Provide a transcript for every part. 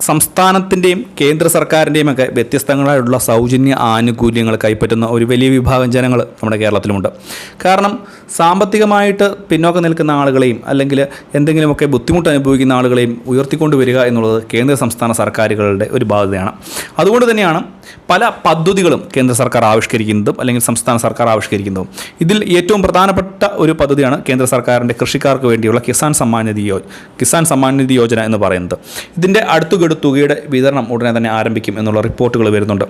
സംസ്ഥാനത്തിന്റെയും കേന്ദ്ര സർക്കാരിന്റെയും ഒക്കെ വ്യത്യസ്തങ്ങളായിട്ടുള്ള സൗജന്യ ആനുകൂല്യങ്ങൾ കൈപ്പറ്റുന്ന ഒരു വലിയ വിഭാഗം ജനങ്ങൾ നമ്മുടെ കേരളത്തിലുമുണ്ട്. കാരണം സാമ്പത്തികമായിട്ട് പിന്നോക്കം നിൽക്കുന്ന ആളുകളെയും അല്ലെങ്കിൽ എന്തെങ്കിലുമൊക്കെ ബുദ്ധിമുട്ട് അനുഭവിക്കുന്ന ആളുകളെയും ഉയർത്തിക്കൊണ്ട് വരിക എന്നുള്ളത് കേന്ദ്ര സംസ്ഥാന സർക്കാരുകളുടെ ഒരു ബാധ്യതയാണ്. അതുകൊണ്ട് തന്നെയാണ് പല പദ്ധതികളും കേന്ദ്ര സർക്കാർ ആവിഷ്കരിക്കുന്നതും അല്ലെങ്കിൽ സംസ്ഥാന സർക്കാർ ആവിഷ്കരിക്കുന്നതും. ഇതിൽ ഏറ്റവും പ്രധാനപ്പെട്ട ഒരു പദ്ധതിയാണ് കേന്ദ്ര സർക്കാരിന്റെ കൃഷിക്കാർക്ക് വേണ്ടിയുള്ള കിസാൻ സമ്മാൻ നിധി യോ കിസാൻ സമ്മാൻ നിധി യോജന എന്ന് പറയുന്നത്. ഇതിന്റെ അടുത്തുകെടു തുകയുടെ വിതരണം ഉടനെ തന്നെ ആരംഭിക്കും എന്നുള്ള റിപ്പോർട്ടുകൾ വരുന്നുണ്ട്.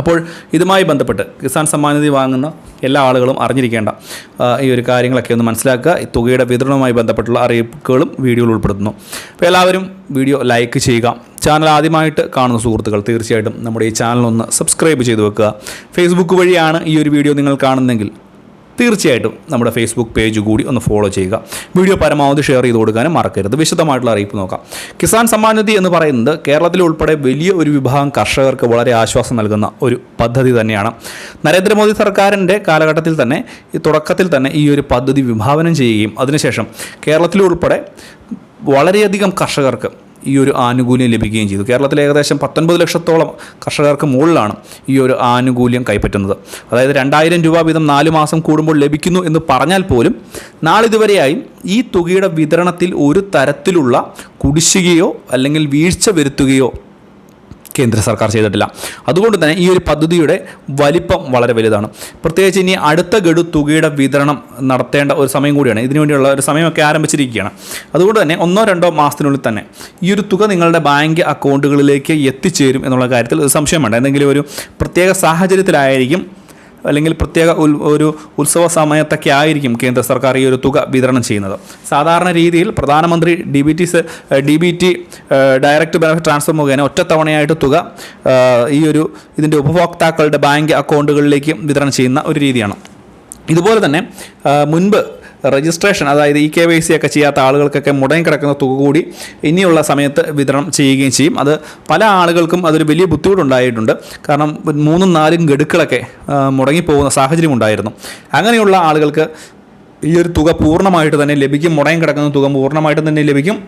അപ്പോൾ ഇതുമായി ബന്ധപ്പെട്ട് കിസാൻ സമ്മാനനിധി വാങ്ങുന്ന എല്ലാ ആളുകളും അറിഞ്ഞിരിക്കേണ്ട ഈ ഒരു കാര്യങ്ങളൊക്കെ ഒന്ന് മനസ്സിലാക്കുക. ഈ തുകയുടെ വിതരണവുമായി ബന്ധപ്പെട്ടുള്ള അറിയിപ്പുകളും വീഡിയോയിൽ ഉൾപ്പെടുത്തുന്നു. അപ്പോൾ എല്ലാവരും വീഡിയോ ലൈക്ക് ചെയ്യുക. ചാനൽ ആദ്യമായിട്ട് കാണുന്ന സുഹൃത്തുക്കൾ തീർച്ചയായിട്ടും നമ്മുടെ ഈ ചാനൽ ഒന്ന് സബ്സ്ക്രൈബ് ചെയ്ത് വെക്കുക. ഫേസ്ബുക്ക് വഴിയാണ് ഈ ഒരു വീഡിയോ നിങ്ങൾ കാണുന്നതെങ്കിൽ തീർച്ചയായിട്ടും നമ്മുടെ ഫേസ്ബുക്ക് പേജ് കൂടി ഒന്ന് ഫോളോ ചെയ്യുക. വീഡിയോ പരമാവധി ഷെയർ ചെയ്ത് കൊടുക്കാനും മറക്കരുത്. വിശദമായിട്ടുള്ള അറിയിപ്പ് നോക്കാം. കിസാൻ സമ്മാൻ നിധി എന്ന് പറയുന്നത് കേരളത്തിൽ ഉൾപ്പെടെ വലിയ ഒരു വിഭാഗം കർഷകർക്ക് വളരെ ആശ്വാസം നൽകുന്ന ഒരു പദ്ധതി തന്നെയാണ്. നരേന്ദ്രമോദി സർക്കാരിന്റെ കാലഘട്ടത്തിൽ തന്നെ ഈ തുടക്കത്തിൽ തന്നെ ഈ ഒരു പദ്ധതി വിഭാവനം ചെയ്യുകയും അതിനുശേഷം കേരളത്തിൽ ഉൾപ്പെടെ വളരെയധികം കർഷകർക്ക് ഈ ഒരു ആനുകൂല്യം ലഭിക്കുകയും ചെയ്തു. കേരളത്തിൽ ഏകദേശം പത്തൊൻപത് ലക്ഷത്തോളം കർഷകർക്ക് മുകളിലാണ് ഈ ഒരു ആനുകൂല്യം കൈപ്പറ്റുന്നത്. അതായത് രണ്ടായിരം രൂപ വീതം നാല് മാസം കൂടുമ്പോൾ ലഭിക്കുന്നു എന്ന് പറഞ്ഞാൽ പോലും നാളിതുവരെയായി ഈ തുകയുടെ വിതരണത്തിൽ ഒരു തരത്തിലുള്ള കുടിശ്ശികയോ അല്ലെങ്കിൽ വീഴ്ച വരുത്തുകയോ കേന്ദ്ര സർക്കാർ ചെയ്തിട്ടില്ല. അതുകൊണ്ട് തന്നെ ഈ ഒരു പദ്ധതിയുടെ വലിപ്പം വളരെ വലുതാണ്. പ്രത്യേകിച്ച് ഇനി അടുത്ത ഗഡു തുകയുടെ വിതരണം നടത്തേണ്ട ഒരു സമയം കൂടിയാണ്. ഇതിനുവേണ്ടിയുള്ള ഒരു സമയമൊക്കെ ആരംഭിച്ചിരിക്കുകയാണ്. അതുകൊണ്ട് തന്നെ ഒന്നോ രണ്ടോ മാസത്തിനുള്ളിൽ തന്നെ ഈ ഒരു തുക നിങ്ങളുടെ ബാങ്ക് അക്കൗണ്ടുകളിലേക്ക് എത്തിച്ചേരും എന്നുള്ള കാര്യത്തിൽ ഒരു സംശയം വേണ്ട എന്തെങ്കിലും ഒരു പ്രത്യേക സാഹചര്യത്തിലായിരിക്കും അല്ലെങ്കിൽ പ്രത്യേക ഒരു ഉത്സവ സമയത്തൊക്കെ ആയിരിക്കും കേന്ദ്ര സർക്കാർ ഈ ഒരു തുക വിതരണം ചെയ്യുന്നത്. സാധാരണ രീതിയിൽ പ്രധാനമന്ത്രി D B T D B T direct benefit transfer മുഖേന ഒറ്റത്തവണയായിട്ട് തുക ഈ ഒരു ഇതിന്റെ ഉപഭോക്താക്കളുടെ ബാങ്ക് അക്കൗണ്ടുകളിലേക്ക് വിതരണം ചെയ്യുന്ന ഒരു രീതിയാണ്. ഇതുപോലെ തന്നെ മുൻപ് രജിസ്ട്രേഷൻ അതായത് ഇ കെ വൈ സി ഒക്കെ ചെയ്യാത്ത ആളുകൾക്കൊക്കെ മുടങ്ങി കിടക്കുന്ന തുക കൂടി ഇനിയുള്ള സമയത്ത് വിതരണം ചെയ്യുകയും ചെയ്യും. അത് പല ആളുകൾക്കും അതൊരു വലിയ ബുദ്ധിമുട്ടുണ്ടായിട്ടുണ്ട്. കാരണം മൂന്നും നാലും ഗഡുക്കളൊക്കെ മുടങ്ങിപ്പോകുന്ന സാഹചര്യം ഉണ്ടായിരുന്നു. അങ്ങനെയുള്ള ആളുകൾക്ക് ഈ ഒരു തുക പൂർണമായിട്ട് തന്നെ ലഭിക്കും. മുടങ്ങി കിടക്കുന്ന തുക പൂർണമായിട്ട് തന്നെ ലഭിക്കും.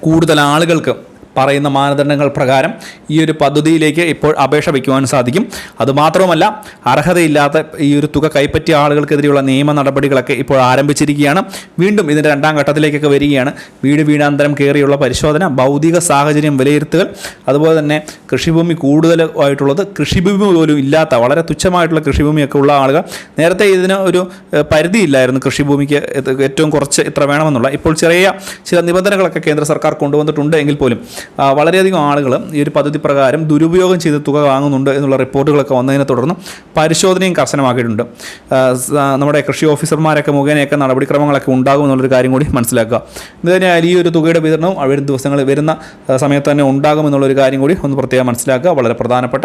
കൂടുതൽ ആളുകൾക്ക് പറയുന്ന മാനദണ്ഡങ്ങൾ പ്രകാരം ഈ ഒരു പദ്ധതിയിലേക്ക് ഇപ്പോൾ അപേക്ഷ വയ്ക്കുവാൻ സാധിക്കും. അതുമാത്രവുമല്ല അർഹതയില്ലാത്ത ഈ ഒരു തുക കൈപ്പറ്റിയ ആളുകൾക്കെതിരെയുള്ള നിയമ നടപടികളൊക്കെ ഇപ്പോൾ ആരംഭിച്ചിരിക്കുകയാണ്. വീണ്ടും ഇതിന്റെ രണ്ടാം ഘട്ടത്തിലേക്കൊക്കെ വരികയാണ്. വീട് വീടാന്തരം കയറിയുള്ള പരിശോധന ഭൗതിക സാഹചര്യം വിലയിരുത്തുകൾ അതുപോലെ തന്നെ കൃഷിഭൂമി കൂടുതലായിട്ടുള്ളത് കൃഷിഭൂമി പോലും ഇല്ലാത്ത വളരെ തുച്ഛമായിട്ടുള്ള കൃഷിഭൂമിയൊക്കെ ഉള്ള ആളുകൾ. നേരത്തെ ഇതിന് ഒരു പരിധിയില്ലായിരുന്നു കൃഷിഭൂമിക്ക് ഏറ്റവും കുറച്ച് ഇത്ര വേണമെന്നുള്ള. ഇപ്പോൾ ചെറിയ ചില നിബന്ധനകളൊക്കെ കേന്ദ്ര സർക്കാർ കൊണ്ടുവന്നിട്ടുണ്ട് എങ്കിൽ പോലും വളരെയധികം ആളുകൾ ഈ ഒരു പദ്ധതി പ്രകാരം ദുരുപയോഗം ചെയ്ത് തുക വാങ്ങുന്നുണ്ട് എന്നുള്ള റിപ്പോർട്ടുകളൊക്കെ വന്നതിനെ തുടർന്ന് പരിശോധനയും കർശനമാക്കിയിട്ടുണ്ട്. നമ്മുടെ കൃഷി ഓഫീസർമാരൊക്കെ മുഖേനയൊക്കെ നടപടിക്രമങ്ങളൊക്കെ ഉണ്ടാകും എന്നുള്ളൊരു കാര്യം കൂടി മനസ്സിലാക്കുക. ഇത് തന്നെയായാലും ഈ ഒരു തുകയുടെ വിതരണവും വരും ദിവസങ്ങളിൽ വരുന്ന സമയത്ത് തന്നെ ഉണ്ടാകും എന്നുള്ളൊരു കാര്യം കൂടി ഒന്ന് പ്രത്യേകം മനസ്സിലാക്കുക. വളരെ പ്രധാനപ്പെട്ട